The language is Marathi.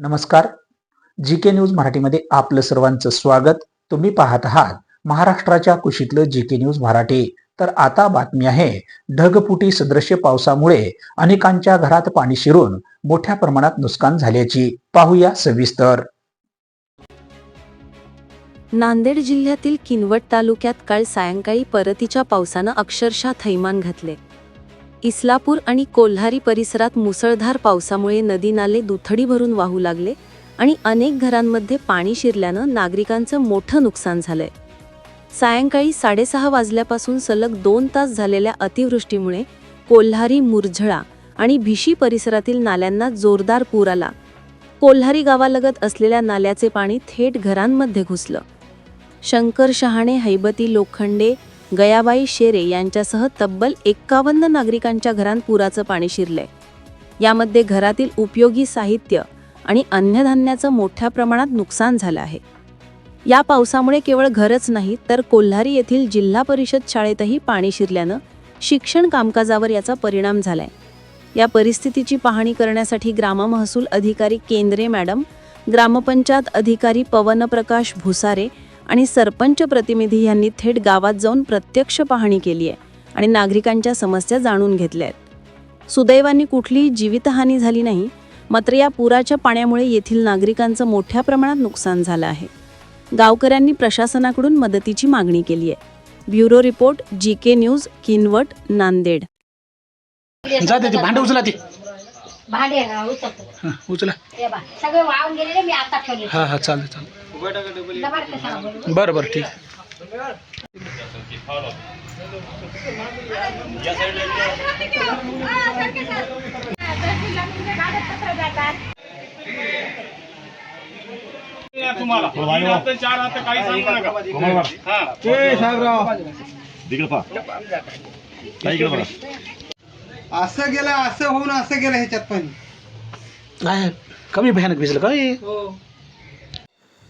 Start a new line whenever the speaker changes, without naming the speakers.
नमस्कार. जी के न्यूज मराठीमध्ये आपलं सर्वांचं स्वागत. तुम्ही पाहत आहात महाराष्ट्राच्या कुशीतलं जी के न्यूज मराठी. तर आता बातमी आहे ढगफुटी सदृश्य पावसामुळे अनेकांच्या घरात पाणी शिरून मोठ्या प्रमाणात नुकसान झाल्याची पाहूया सविस्तर.
नांदेड जिल्ह्यातील किनवट तालुक्यात काल सायंकाळी परतीच्या पावसानं अक्षरशः थैमान घातले. इस्लापूर आणि कोल्हारी परिसरात मुसळधार पावसामुळे नदी नाले दुथडी भरून वाहू लागले आणि अनेक घरांमध्ये पाणी शिरल्यानं नागरिकांचं मोठं नुकसान झालंय. सायंकाळी साडेसहा वाजल्यापासून सलग दोन तास झालेल्या अतिवृष्टीमुळे कोल्हारी मुरझळा आणि भिशी परिसरातील नाल्यांना जोरदार पूर आला. कोल्हारी गावालगत असलेल्या नाल्याचे पाणी थेट घरांमध्ये घुसलं. शंकर शहाणे हैबती लोखंडे गयाबाई शेरे यांच्यासह तब्बल एक्कावन्न नागरिकांच्या घरांत पुराचं पाणी शिरलंय. यामध्ये घरातील उपयोगी साहित्य आणि अन्नधान्याचं मोठ्या प्रमाणात नुकसान झालं आहे. या पावसामुळे केवळ घरच नाही तर कोल्हारी येथील जिल्हा परिषद शाळेतही पाणी शिरल्यानं शिक्षण कामकाजावर याचा परिणाम झालाय. या परिस्थितीची पाहणी करण्यासाठी ग्राममहसूल अधिकारी केंद्रे मॅडम ग्रामपंचायत अधिकारी पवन प्रकाश भुसारे आणि सरपंच प्रतिनिधी यांनी थेट गावात जाऊन प्रत्यक्ष पाहणी केली आहे आणि नागरिकांच्या समस्या जाणून घेतल्या आहेत. सुदैवाने कुठलीही जीवितहानी झाली नाही मात्र या पुराच्या पाण्यामुळे येथील नागरिकांचं मोठ्या प्रमाणात नुकसान झालं आहे. गावकऱ्यांनी प्रशासनाकडून मदतीची मागणी केली आहे. Bureau report G K news Kinwat Nanded.
जाते ते भांडे उचला ते.
भांडे
हा, उचला.
सगळे वाहून गेलेले मी आता ठेवले.
हा हा चालेल चालेल. बरं बरं ठीक.
तुम्हाला हात चार हात काही सांगू नका हा.
असं गेलं असं होऊन असं गेलं ह्याच्यात पण.
काय कमी भयानक भिजलं काय